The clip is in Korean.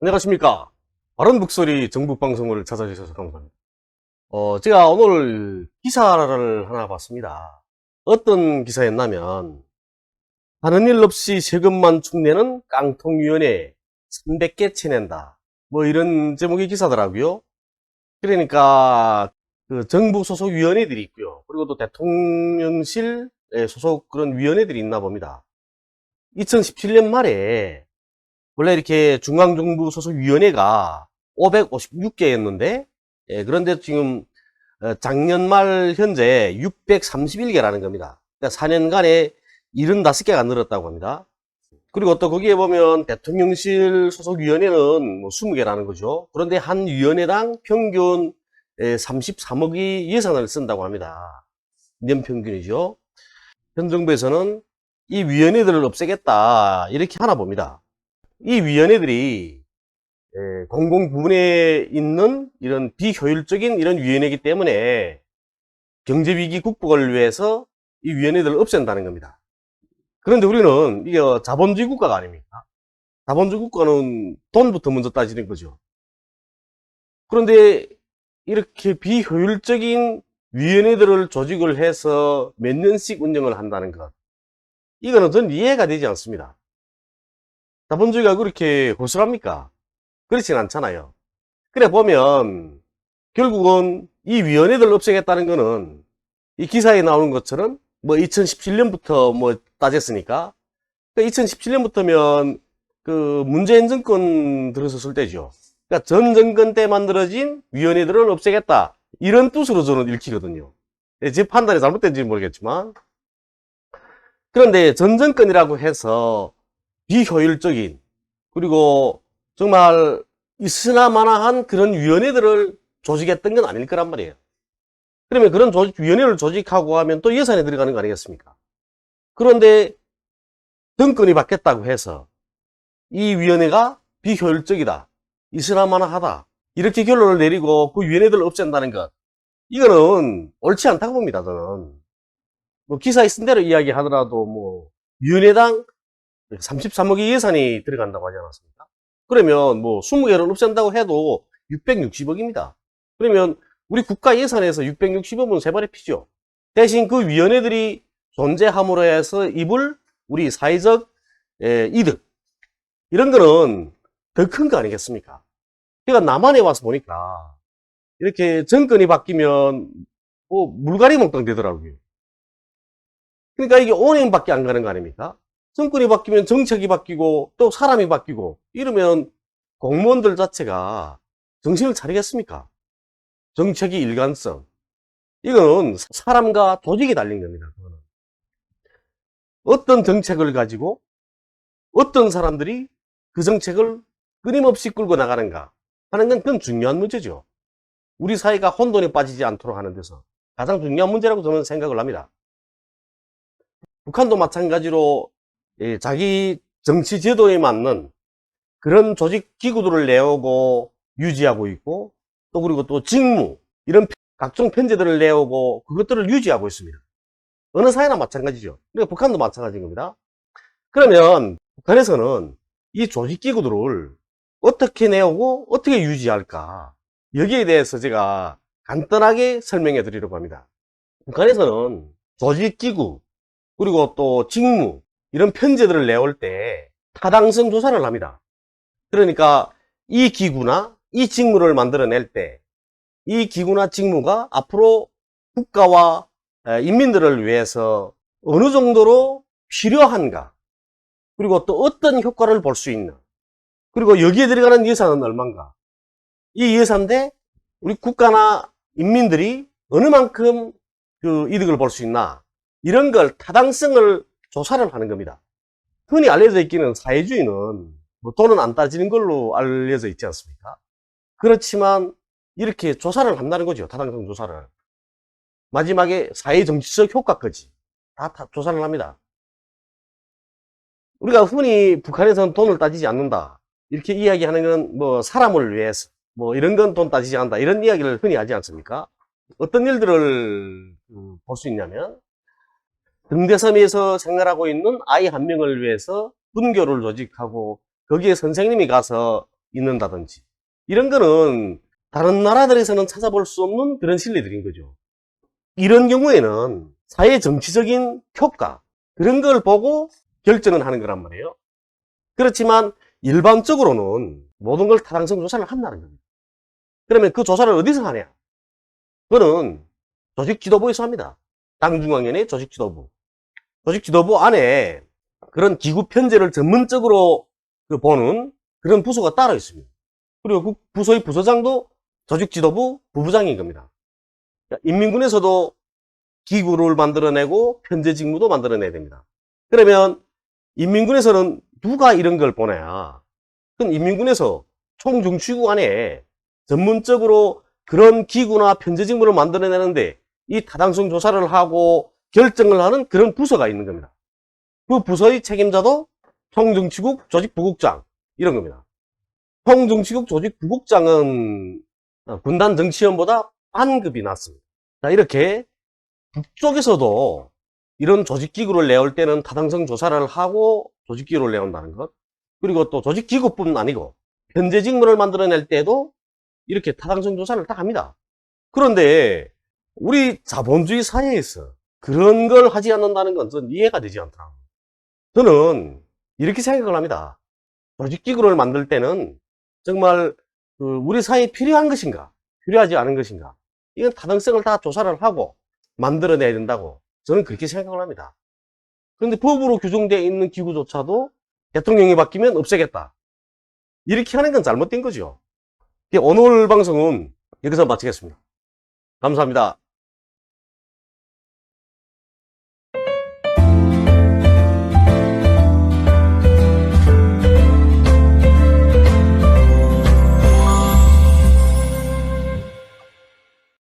안녕하십니까. 바른 북소리 정북방송을 찾아주셔서 감사합니다. 어, 제가 오늘 기사를 하나 봤습니다. 어떤 기사였냐면, 하는 일 없이 세금만 축내는 깡통위원회 300개 쳐낸다. 뭐 이런 제목의 기사더라고요. 그러니까, 그 정부 소속 위원회들이 있고요. 그리고 또 대통령실 소속 그런 위원회들이 있나 봅니다. 2017년 말에 원래 이렇게 중앙정부 소속 위원회가 556개였는데 예, 그런데 지금 어, 작년 말 현재 631개라는 겁니다. 그러니까 4년간에 75개가 늘었다고 합니다. 그리고 또 거기에 보면 대통령실 소속 위원회는 뭐 20개라는 거죠. 그런데 한 위원회당 평균 33억의 예산을 쓴다고 합니다. 년 평균이죠. 현 정부에서는 이 위원회들을 없애겠다 이렇게 하나 봅니다. 이 위원회들이 에, 공공 부문에 있는 이런 비효율적인 이런 위원회이기 때문에 경제 위기 극복을 위해서 이 위원회들을 없앤다는 겁니다. 그런데 우리는 이게 자본주의 국가가 아닙니까? 자본주의 국가는 돈부터 먼저 따지는 거죠. 그런데 이렇게 비효율적인 위원회들을 조직을 해서 몇 년씩 운영을 한다는 것. 이거는 전 이해가 되지 않습니다. 자본주의가 그렇게 고스랍니까? 그렇진 않잖아요. 그래 보면 결국은 이 위원회들 없애겠다는 거는 이 기사에 나오는 것처럼 뭐 2017년부터 뭐 따졌으니까 2017년부터면 그 문재인 정권 들어섰을 때죠. 그러니까 전 정권 때 만들어진 위원회들을 없애겠다. 이런 뜻으로 저는 읽히거든요. 예, 제 판단이 잘못된지 모르겠지만. 그런데 전 정권이라고 해서 비효율적인 그리고 정말 있으나마나한 그런 위원회들을 조직했던 건 아닐 거란 말이에요. 그러면 그런 조직, 위원회를 조직하고 하면 또 예산에 들어가는 거 아니겠습니까? 그런데 정권이 바뀌었다고 해서 이 위원회가 비효율적이다. 있으나마나하다. 이렇게 결론을 내리고 그 위원회들을 없앤다는 것. 이거는 옳지 않다고 봅니다, 저는. 뭐 기사에 쓴 대로 이야기하더라도 뭐 위원회당 33억의 예산이 들어간다고 하지 않았습니까? 그러면 뭐 20개를 없앤다고 해도 660억입니다. 그러면 우리 국가 예산에서 660억은 세 발의 피죠. 대신 그 위원회들이 존재함으로 해서 입을 우리 사회적 에, 이득 이런 거는 더 큰 거 아니겠습니까? 그러니까 남한에 와서 보니까 이렇게 정권이 바뀌면 뭐 물갈이 먹당 되더라고요. 그러니까 이게 5년밖에 안 가는 거 아닙니까? 정권이 바뀌면 정책이 바뀌고 또 사람이 바뀌고 이러면 공무원들 자체가 정신을 차리겠습니까? 정책의 일관성. 이거는 사람과 조직이 달린 겁니다. 그거는. 어떤 정책을 가지고 어떤 사람들이 그 정책을 끊임없이 끌고 나가는가 하는 건 그건 중요한 문제죠. 우리 사회가 혼돈에 빠지지 않도록 하는 데서 가장 중요한 문제라고 저는 생각을 합니다. 북한도 마찬가지로 예, 자기 정치 제도에 맞는 그런 조직 기구들을 내오고 유지하고 있고 또 그리고 또 직무 이런 각종 편제들을 내오고 그것들을 유지하고 있습니다. 어느 사회나 마찬가지죠. 그러니까 북한도 마찬가지인 겁니다. 그러면 북한에서는 이 조직 기구들을 어떻게 내오고 어떻게 유지할까 여기에 대해서 제가 간단하게 설명해 드리려고 합니다. 북한에서는 조직 기구 그리고 또 직무 이런 편제들을 내올 때 타당성 조사를 합니다. 그러니까 이 기구나 이 직무를 만들어낼 때 이 기구나 직무가 앞으로 국가와 인민들을 위해서 어느 정도로 필요한가 그리고 또 어떤 효과를 볼 수 있나 그리고 여기에 들어가는 예산은 얼마인가 이 예산 대 우리 국가나 인민들이 어느 만큼 그 이득을 볼 수 있나 이런 걸 타당성을 조사를 하는 겁니다. 흔히 알려져 있기는 사회주의는 뭐 돈은 안 따지는 걸로 알려져 있지 않습니까? 그렇지만 이렇게 조사를 한다는 거죠. 타당성 조사를. 마지막에 사회 정치적 효과까지 다, 다 조사를 합니다. 우리가 흔히 북한에서는 돈을 따지지 않는다. 이렇게 이야기하는 건 뭐 사람을 위해서 뭐 이런 건 돈 따지지 않는다. 이런 이야기를 흔히 하지 않습니까? 어떤 일들을 음, 볼수 있냐면 등대섬에서 생활하고 있는 아이 한 명을 위해서 분교를 조직하고 거기에 선생님이 가서 있는다든지 이런 거는 다른 나라들에서는 찾아볼 수 없는 그런 신뢰들인 거죠. 이런 경우에는 사회 정치적인 효과 그런 걸 보고 결정을 하는 거란 말이에요. 그렇지만 일반적으로는 모든 걸 타당성 조사를 한다는 겁니다. 그러면 그 조사를 어디서 하냐? 그거는 조직 지도부에서 합니다. 당중앙위원회 조직 지도부. 조직 지도부 안에 그런 기구 편제를 전문적으로 그 보는 그런 부서가 따로 있습니다. 그리고 그 부서의 부서장도 조직 지도부 부부장인 겁니다. 그러니까 인민군에서도 기구를 만들어내고 편제 직무도 만들어내야 됩니다. 그러면 인민군에서는 누가 이런 걸 보내야? 그건 인민군에서 총중추국 안에 전문적으로 그런 기구나 편제 직무를 만들어내는데 이 타당성 조사를 하고 결정을 하는 그런 부서가 있는 겁니다. 그 부서의 책임자도 총정치국 조직부국장 이런 겁니다. 총정치국 조직부국장은 어, 군단 정치원보다 반급이 낮습니다. 자 이렇게 북쪽에서도 이런 조직기구를 내올 때는 타당성 조사를 하고 조직기구를 내온다는 것 그리고 또 조직기구뿐 아니고 현재 직무를 만들어낼 때도 이렇게 타당성 조사를 다 합니다. 그런데 우리 자본주의 사회에서 그런 걸 하지 않는다는 건전 이해가 되지 않더라고요. 저는 이렇게 생각을 합니다. 조직기구를 만들 때는 정말 그 우리 사회에 필요한 것인가, 필요하지 않은 것인가, 이건 타당성을 다 조사를 하고 만들어내야 된다고 저는 그렇게 생각을 합니다. 그런데 법으로 규정되어 있는 기구조차도 대통령이 바뀌면 없애겠다. 이렇게 하는 건 잘못된 거죠. 오늘 방송은 여기서 마치겠습니다. 감사합니다.